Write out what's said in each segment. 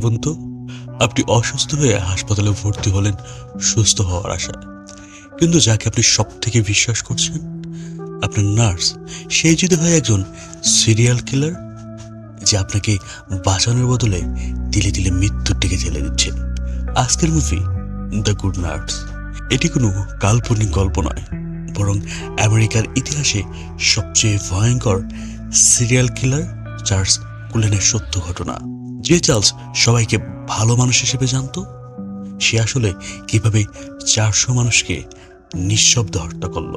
ভাবুন তো আপনি অসুস্থ হয়ে হাসপাতালে ভর্তি হলেন, সুস্থ হওয়ার আশায়। কিন্তু যাকে আপনি সব থেকে বিশ্বাস করছেন, আপনার নার্স সেই যদি হয় একজন সিরিয়াল কিলার, যে আপনাকে বাঁচানোর বদলে তিলে তিলে মৃত্যুর দিকে ঠেলে দিচ্ছে। আজকের মুভি দ্য গুড নার্স এটি কোনো কাল্পনিক গল্প নয়, বরং আমেরিকার ইতিহাসে সবচেয়ে ভয়ঙ্কর সিরিয়াল কিলার চার্লস কুলেনের সত্য ঘটনা। যে চার্লস সবাইকে ভালো মানুষ হিসেবে জানতো, সে আসলে কীভাবে চারশো মানুষকে নিঃশব্দ হত্যা করল।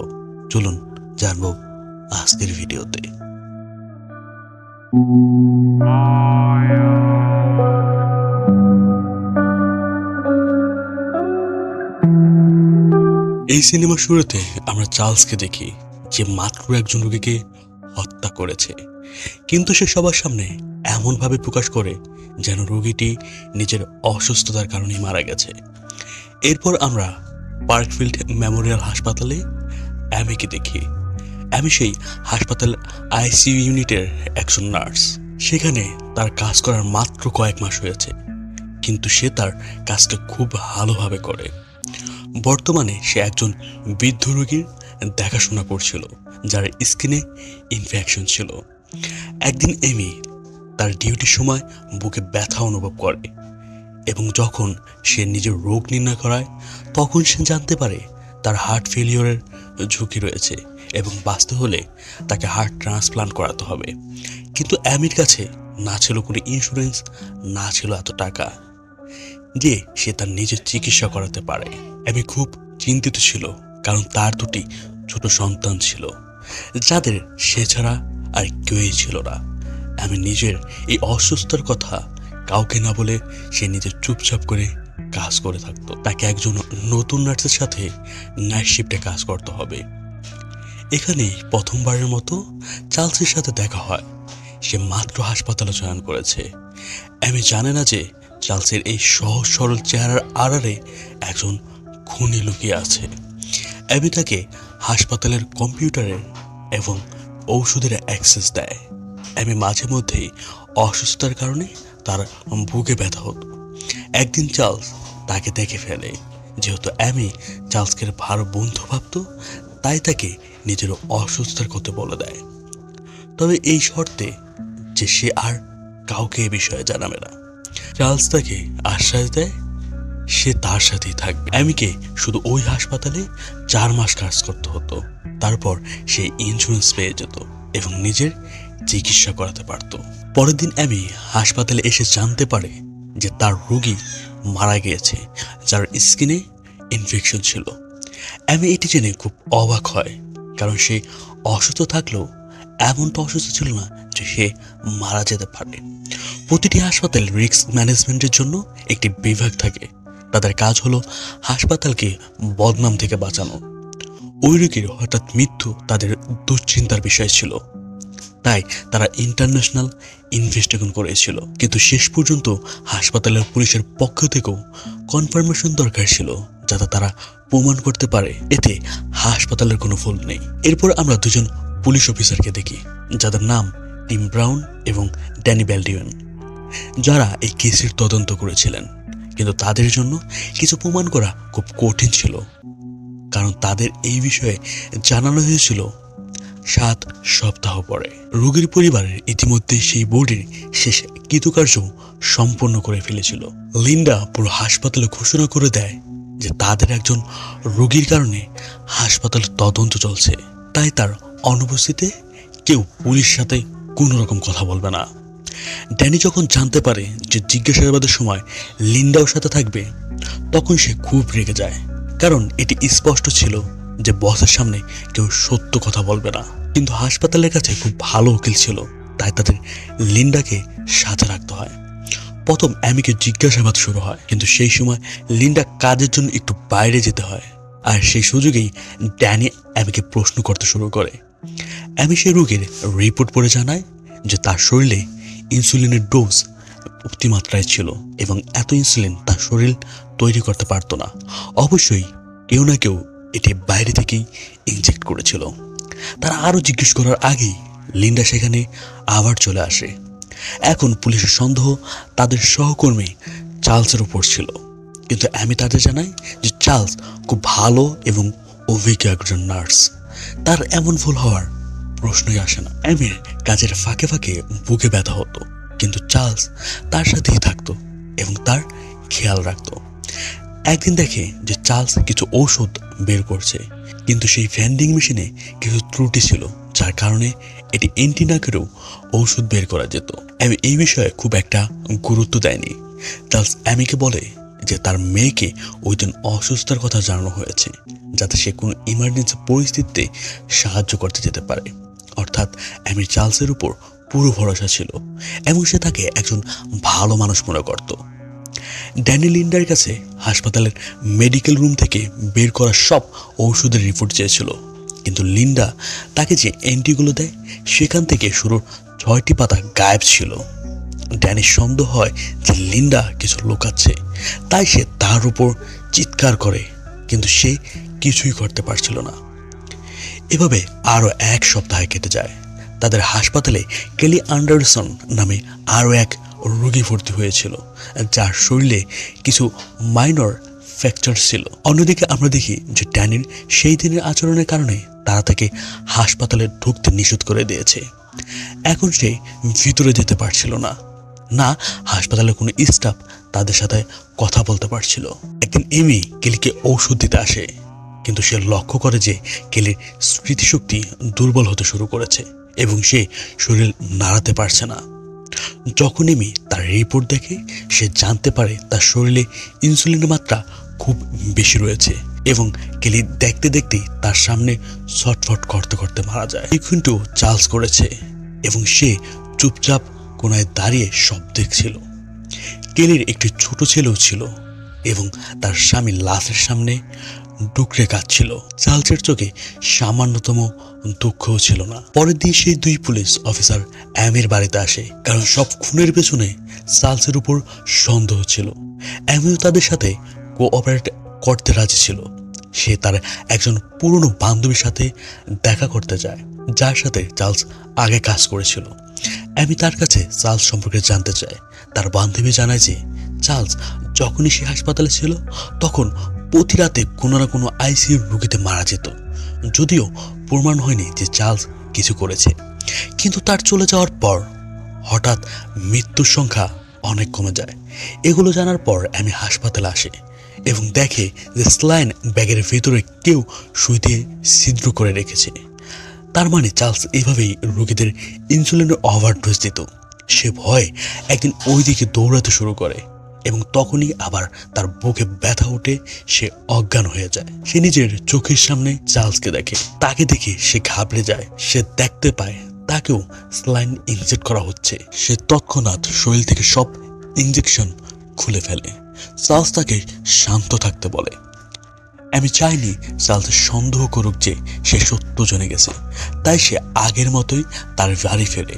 চলুন জানব আজকের ভিডিওতে। এই সিনেমার শুরুতে আমরা চার্লসকে দেখি, যে মাত্র একজন রোগীকে হত্যা করেছে। কিন্তু সে সবার সামনে এমনভাবে প্রকাশ করে যেন রোগীটি নিজের অসুস্থতার কারণেই মারা গেছে। এরপর আমরা পার্কফিল্ড মেমোরিয়াল হাসপাতালে অ্যামিকে দেখি। অ্যামি সেই হাসপাতাল আইসিইউ ইউনিটের একজন নার্স। সেখানে তার কাজ করার মাত্র কয়েক মাস হয়েছে, কিন্তু সে তার কাজটা খুব ভালোভাবে করে। বর্তমানে সে একজন বৃদ্ধ রোগীর দেখাশোনা করছিল, যার স্কিনে ইনফেকশন ছিল। একদিন এমি তার ডিউটির সময় বুকে ব্যথা অনুভব করে এবং যখন সে নিজের রোগ নির্ণয় করায়, তখন সে জানতে পারে তার হার্ট ফেলিওরের ঝুঁকি রয়েছে এবং বাঁচতে হলে তাকে হার্ট ট্রান্সপ্লান্ট করাতে হবে। কিন্তু অ্যামির কাছে না ছিল কোনো ইন্স্যুরেন্স না ছিল এত টাকা যে সে তার নিজের চিকিৎসা করাতে পারে। আমি খুব চিন্তিত ছিল, কারণ তার দুটি ছোট সন্তান ছিল, যাদের সে ছাড়া আর কেউই ছিল না। আমি নিজের এই অসুস্থতার কথা কাউকে না বলে সে নিজে চুপচাপ করে কাজ করে থাকতো। তাকে একজন নতুন নার্সের সাথে নাইট শিফটে কাজ করতে হবে। এখানেই প্রথমবারের মতো চার্লসের সাথে দেখা হয়। সে মাত্র হাসপাতালে জয়েন করেছে। আমি জানে না যে চার্লসের এই সহজ সরল চেহারার আড়ালে একজন খুনি লুকিয়ে আছে। অ্যাবি তাকে হাসপাতালের কম্পিউটারের এবং ঔষধের অ্যাক্সেস দেয়। অ্যামি মাঝে মধ্যেই অসুস্থতার কারণে তার বুকে ব্যথা হতো। একদিন চার্লস তাকে দেখে ফেলে। যেহেতু অ্যামি চার্লসকে ভালো বন্ধু ভাবত, তাই তাকে নিজের অসুস্থতার কথা বলে দেয়। তবে এই শর্তে যে সে আর কাউকে এ বিষয়ে জানাবে না। চার্লস তাকে আশ্বাস দেয়, সে তার সাথেই থাকবে। অ্যামিকে শুধু ওই হাসপাতালে চার মাস কাজ করতে হতো। তারপর সে ইন্স্যুরেন্স পেয়ে যেত এবং নিজের চিকিৎসা করাতে পারত। পরের দিন অ্যামি হাসপাতালে এসে জানতে পারে যে তার রোগী মারা গিয়েছে, যার স্কিনে ইনফেকশন ছিল। অ্যামি এটি জেনে খুব অবাক হয়, কারণ সে অসুস্থ থাকলেও এমনটা অসুস্থ ছিল না যে সে মারা যেতে পারে। প্রতিটি হাসপাতাল রিস্ক ম্যানেজমেন্টের জন্য একটি বিভাগ থাকে। তাদের কাজ হলো হাসপাতালকে বদনাম থেকে বাঁচানো। ওই রোগীর হঠাৎ মৃত্যু তাদের দুশ্চিন্তার বিষয় ছিল। তাই তারা ইন্টারন্যাশনাল ইনভেস্টিগেশন করেছিল। কিন্তু শেষ পর্যন্ত হাসপাতালের পুলিশের পক্ষ থেকেও কনফার্মেশন দরকার ছিল, যাতে তারা প্রমাণ করতে পারে। এতে হাসপাতালের কোনো ভুল নেই। এরপর আমরা দুজন পুলিশ অফিসারকে দেখি, যাদের নাম টিম ব্রাউন এবং ড্যানি ব্যালডিওন যারা এই কেসের তদন্ত করেছিলেন। কিন্তু তাদের জন্য কিছু প্রমাণ করা খুব কঠিন ছিল, কারণ তাদের এই বিষয়ে জানানো হয়েছিল সাত সপ্তাহ পরে। রোগীর পরিবারের ইতিমধ্যে সেই বোর্ডের শেষ কৃতকার্য সম্পন্ন করে ফেলেছিল। লিন্ডা পুরো হাসপাতালে ঘোষণা করে দেয় যে তাদের একজন রোগীর কারণে হাসপাতালে তদন্ত চলছে। তাই তার অনুপস্থিতিতে কেউ পুলিশ সাথে কোনো রকম কথা বলবে না। ড্যানি যখন জানতে পারে যে জিজ্ঞাসাবাদের সময় লিন্ডাও সাথে থাকবে, তখন সে খুব রেগে যায়। কারণ এটি স্পষ্ট ছিল যে বসের সামনে কেউ সত্য কথা বলবে না। কিন্তু হাসপাতালের কাছে খুব ভালো উকিল ছিল, তাই তাদের লিন্ডাকে সাথে রাখতে হয়। প্রথম অ্যামিকে জিজ্ঞাসাবাদ শুরু হয়, কিন্তু সেই সময় লিন্ডা কাজের জন্য একটু বাইরে যেতে হয় আর সেই সুযোগেই ড্যানি অ্যামিকে প্রশ্ন করতে শুরু করে। অ্যামি সেই রোগীর রিপোর্ট পড়ে জানায় যে তার শরীরে ইনসুলিনের ডোজ অতিমাত্রায় ছিল এবং এত ইনসুলিন তার শরীর তৈরি করতে পারতো না। অবশ্যই কেউ না কেউ এটি বাইরে থেকেই ইনজেক্ট করেছিল। তারা আরও জিজ্ঞেস করার আগেই লিন্ডা সেখানে আবার চলে আসে। এখন পুলিশের সন্দেহ তাদের সহকর্মী চার্লসের উপর ছিল। কিন্তু আমি তাদের জানাই যে চার্লস খুব ভালো এবং অভিজ্ঞ একজন নার্স। তার এমন ভুল হওয়ার প্রশ্নই আসে না। অ্যামির কাজের ফাঁকে ফাঁকে বুকে ব্যথা হতো। কিন্তু চার্লস তার সাথেই থাকতো এবং তার খেয়াল রাখতো। একদিন দেখে যে চার্লস কিছু ঔষধ বের করছে, কিন্তু সেই ভ্যান্ডিং মেশিনে কিছু ত্রুটি ছিল, যার কারণে এটি এন্টি না করেও ঔষধ বের করা যেত। আমি এই বিষয়ে খুব একটা গুরুত্ব দেয়নি। চার্লস অ্যামিকে বলে যে তার মেয়েকে ওই দিন অসুস্থতার কথা জানানো হয়েছে, যাতে সে কোনো ইমার্জেন্সি পরিস্থিতিতে সাহায্য করতে যেতে পারে। অর্থাৎ অ্যামি চার্লসের উপর পুরো ভরসা ছিল, এবং সে তাকে একজন ভালো মানুষ মনে করতো। ড্যানি লিন্ডার কাছে হাসপাতালের মেডিকেল রুম থেকে বের করা সব ঔষধের রিপোর্ট চেয়েছিল। কিন্তু লিন্ডা তাকে যে অ্যান্টিগুলো দেয়, সেখান থেকে শুরু ছয়টি পাতা গায়েব ছিল। ড্যানির সন্দেহ হয় যে লিন্ডা কিছু লোকাচ্ছে। তাই সে তার উপর চিৎকার করে, কিন্তু সে কিছুই করতে পারছিল না। এভাবে আরও এক সপ্তাহে কেটে যায়। তাদের হাসপাতালে কেলি আন্ডারসন নামে আরও এক রোগী ভর্তি হয়েছিল, যার শরীরে কিছু মাইনর ফ্র্যাকচার ছিল। অন্যদিকে আমরা দেখি যে ড্যানির সেই দিনের আচরণের কারণে তারা তাকে হাসপাতালে ঢুকতে নিষেধ করে দিয়েছে। এখন সে ভিতরে যেতে পারছিল না। না হাসপাতালের কোনো স্টাফ তাদের সাথে কথা বলতে পারছিল। একদিন এমি কেলিকে ঔষধ দিতে আসে, কিন্তু সে লক্ষ্য করে যে কেলির স্মৃতিশক্তি দুর্বল হতে শুরু করেছে এবং সে শরীর নাড়াতে পারছে না। যখন এমি তার রিপোর্ট দেখে, সে জানতে পারে তার শরীরে ইনসুলিনের মাত্রা খুব বেশি রয়েছে এবং কেলি দেখতে দেখতেই তার সামনে ছটফট করতে করতে মারা যায়। কিন্তু চার্লস করেছে এবং সে চুপচাপ কোনায় দাঁড়িয়ে সব দেখছিল। কেলির একটি ছোট ছেলেও ছিল এবং তার স্বামী লাশের সামনে ডুকরে কাঁদছিল। চার্লসের চোখে সামান্যতম দুঃখও ছিল না। পরের দিন সেই দুই পুলিশ অফিসার অ্যামের বাড়িতে আসে, কারণ সব খুনের পেছনে চার্লসের উপর সন্দেহ ছিল। অ্যামিও তাদের সাথে কোঅপারেট করতে রাজি ছিল। সে তার একজন পুরনো বান্ধবীর সাথে দেখা করতে যায়, যার সাথে চার্লস আগে কাজ করেছিল। অ্যামি তার কাছে চার্লস সম্পর্কে জানতে চায়। তার বান্ধবী জানায় যে, চার্লস যখনই সে হাসপাতালে ছিল, তখন প্রতি রাতে কোনো না কোনো আইসিইউ রুগীতে মারা যেত। যদিও প্রমাণ হয়নি যে চার্লস কিছু করেছে। কিন্তু তার চলে যাওয়ার পর হঠাৎ মৃত্যুর সংখ্যা অনেক কমে যায়। এগুলো জানার পর আমি হাসপাতালে আসি এবং দেখে যে স্লাইন ব্যাগের ভেতরে কেউ দিয়ে ছিদ্র করে রেখেছে। তার মানে চার্লস এইভাবেই রোগীদের ইনসুলিনের ওভারডোজ দিত। সে ভয়ে একদিন ওই দিকে দৌড়াতে শুরু করে। এবং তখনই আবার তার বুকে ব্যথা উঠে সে অজ্ঞান হয়ে যায়। সে নিজের চোখের সামনে চার্লসকে দেখে। তাকে দেখে সে ঘাবড়ে যায়। সে দেখতে পায় তাকেও স্লাইন ইনজেক্ট করা হচ্ছে। সে তৎক্ষণাৎ শরীর থেকে সব ইঞ্জেকশন খুলে ফেলে। চার্লস তাকে শান্ত থাকতে বলে। আমি চাইনি চার্লস সন্দেহ করুক যে সে সত্য জেনে গেছে। তাই সে আগের মতোই তার বাড়ি ফেরে।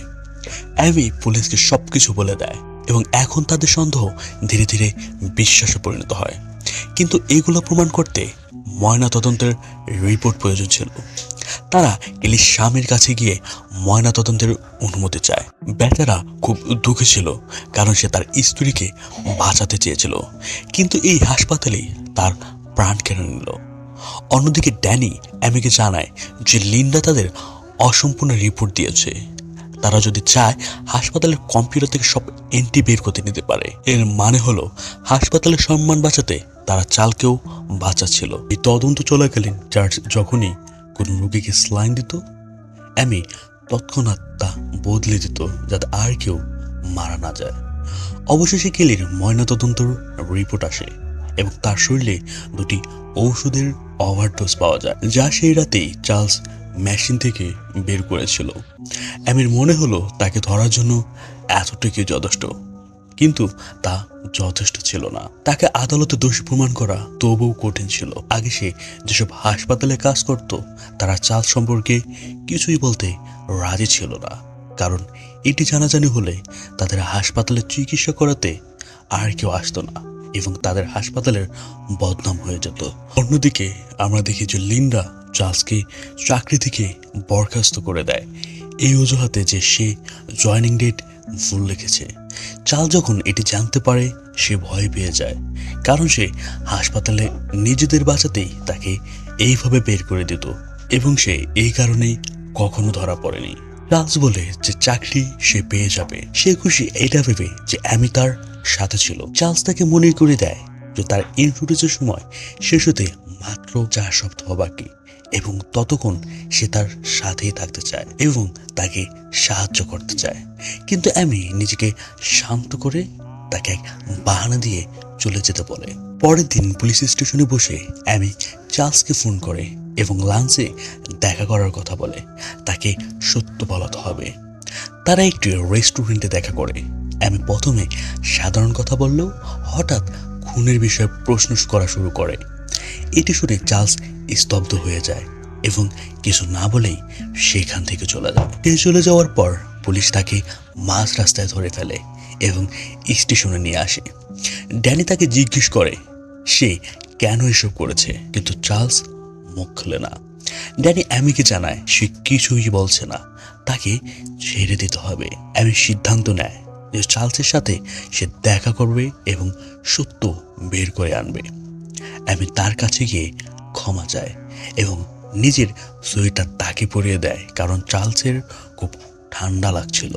অ্যামি পুলিশকে সব কিছু বলে দেয়। এবং এখন তাদের সন্দেহ ধীরে ধীরে বিশ্বাসে পরিণত হয়। কিন্তু এগুলো প্রমাণ করতে ময়নাতদন্তের রিপোর্ট প্রয়োজন ছিল। তারা এলির স্বামীর কাছে গিয়ে ময়নাতদন্তের অনুমতি চায়। বেচারা খুব দুঃখী ছিল, কারণ সে তার স্ত্রীকে বাঁচাতে চেয়েছিল। কিন্তু এই হাসপাতালেই তার প্রাণ কেড়ে নিল। অন্যদিকে ড্যানি অ্যামিকে জানায় যে লিন্ডা তাদের অসম্পূর্ণ রিপোর্ট দিয়েছে। তারা যদি চায়, হাসপাতালের কম্পিউটার থেকে সব এন্টি বের করতে নিতে পারে। এর মানে হলো, হাসপাতালের সম্মান বাঁচাতে তারা চালকেও বাঁচাচ্ছিল। এই তদন্ত চলাকালীন চার্চ যখনই কোনো রোগীকে স্লাইন দিত অ্যামি তৎক্ষণাৎ তা বদলে দিত যাতে আর কেউ মারা না যায়। অবশেষে কেলির ময়নাতদন্তর রিপোর্ট আসে এবং তার শরীরে দুটি ঔষধের ওভারডোজ পাওয়া যায়, যা সেই রাতেই চার্লস মেশিন থেকে বের করেছিল। অ্যামির মনে হলো তাকে ধরার জন্য এতটুকু যথেষ্ট, কিন্তু তা যথেষ্ট ছিল না। তাকে আদালতে দোষী প্রমাণ করা তবুও কঠিন ছিল। আগে সে যেসব হাসপাতালে কাজ করত, তারা চার্লস সম্পর্কে কিছুই বলতে রাজি ছিল না। কারণ এটি জানাজানি হলে তাদের হাসপাতালে চিকিৎসা করাতে আর কেউ আসতো না। এবং তাদের হাসপাতালের বদনাম হয়ে যেত। অন্যদিকে আমরা দেখি যে লিন্ডা চার্লসকে চাকরি থেকে বরখাস্ত করে দেয়। এই অজুহাতে যে সে জয়নিং ডেট ভুল লিখেছে। চাল যখন এটি জানতে পারে, সে ভয় পেয়ে যায়। কারণ সে হাসপাতালে নিজেদের বাঁচাতেই তাকে এইভাবে বের করে দিত এবং সে এই কারণেই কখনো ধরা পড়েনি। চার্লস বলে যে চাকরি সে পেয়ে যাবে। সে খুশি এটা ভেবে যে আমি তার সাথে ছিল। চার্লস তাকে মনে করে দেয় যে তার ইন্ট্রোডিউসের সময় শেষ হতে মাত্র চার সপ্তাহ বাকি এবং ততক্ষণ সে তার সাথেই থাকতে চায় এবং তাকে সাহায্য করতে চায়। কিন্তু আমি নিজেকে শান্ত করে তাকে এক বাহানা দিয়ে চলে যেতে বলে। পরের দিন পুলিশ স্টেশনে বসে অ্যামি চার্লসকে ফোন করে এবং লাঞ্চে দেখা করার কথা বলে। তাকে সত্য বলাতে হবে। তারা একটি রেস্টুরেন্টে দেখা করে। আমি প্রথমে সাধারণ কথা বললেও হঠাৎ খুনের বিষয়ে প্রশ্ন করা শুরু করে। এটি শুনে চার্লস স্তব্ধ হয়ে যায় এবং কিছু না বলেই সেখান থেকে চলে যায়। সে চলে যাওয়ার পর পুলিশ তাকে মাঝ রাস্তায় ধরে ফেলে এবং স্টেশনে নিয়ে আসে। ড্যানি তাকে জিজ্ঞেস করে, সে কেন এসব করেছে? কিন্তু চার্লস মুখ খুলে না। ড্যানি অ্যামিকে জানায়, সে কিছুই বলছে না। তাকে ছেড়ে দিতে হবে। অ্যামি সিদ্ধান্ত নেয়। যে চার্লসের সাথে সে দেখা করবে এবং সত্য বের করে আনবে। অ্যামি তার কাছে গিয়ে ক্ষমা চায় এবং নিজের সোয়েটার তাকে পরিয়ে দেয় কারণ চার্লসের খুব ঠান্ডা লাগছিল।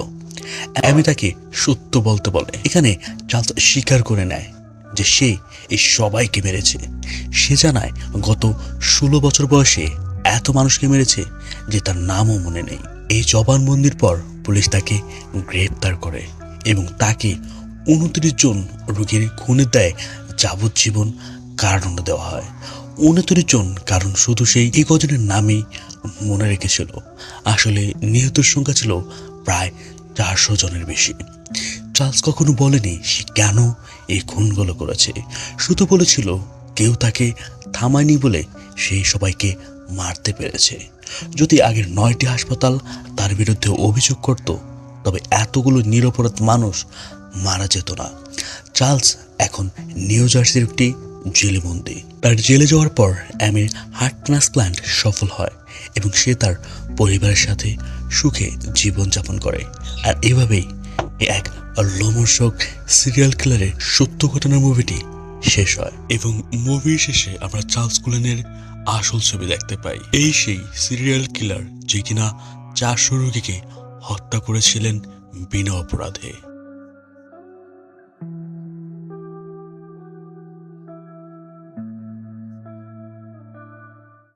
অ্যামি তাকে সত্য বলতে বলে এখানে চার্লস স্বীকার করে নেয় যে সে এই সবাইকে মেরেছে। সে জানায় গত ষোলো বছর বয়সে এত মানুষকে মেরেছে যে তার নামও মনে নেই। এই জবানবন্দির পর পুলিশ তাকে গ্রেপ্তার করে। এবং তাকে উনত্রিশ জন রোগীর খুনে দেয় যাবজ্জীবন কারণ দেওয়া হয়। উনত্রিশ জন, কারণ শুধু সেই এই কজনের নামই মনে রেখেছিল। আসলে নিহতের সংখ্যা ছিল প্রায় চারশো জনের বেশি। চার্লস কখনো বলেনি সে কেন এই খুনগুলো করেছে। শুধু বলেছিল কেউ তাকে থামায়নি বলে সেই সবাইকে মারতে পেরেছে। যদি আগের নয়টি হাসপাতাল তার বিরুদ্ধে অভিযোগ করত তবে এতগুলো নিরপরাধ মানুষ মারা যেত না। চার্লস এখন নিউ জার্সির একটি জেলে বন্দি তার জেলে যাওয়ার পর অ্যামির হার্ট ট্রান্সপ্লান্ট সফল হয় এবং সে তার পরিবারের সাথে সুখে জীবনযাপন করে। আর এভাবেই এক লোমর্ষক সিরিয়াল কিলারের সত্য ঘটনার মুভিটি শেষ হয়। এবং মুভির শেষে আমরা চার্লস কুলেনের আসল ছবি দেখতে পাই। এই সেই সিরিয়াল কিলার যে কিনা চারশো রোগীকে হত্যা করেছিলেন বিনা অপরাধে।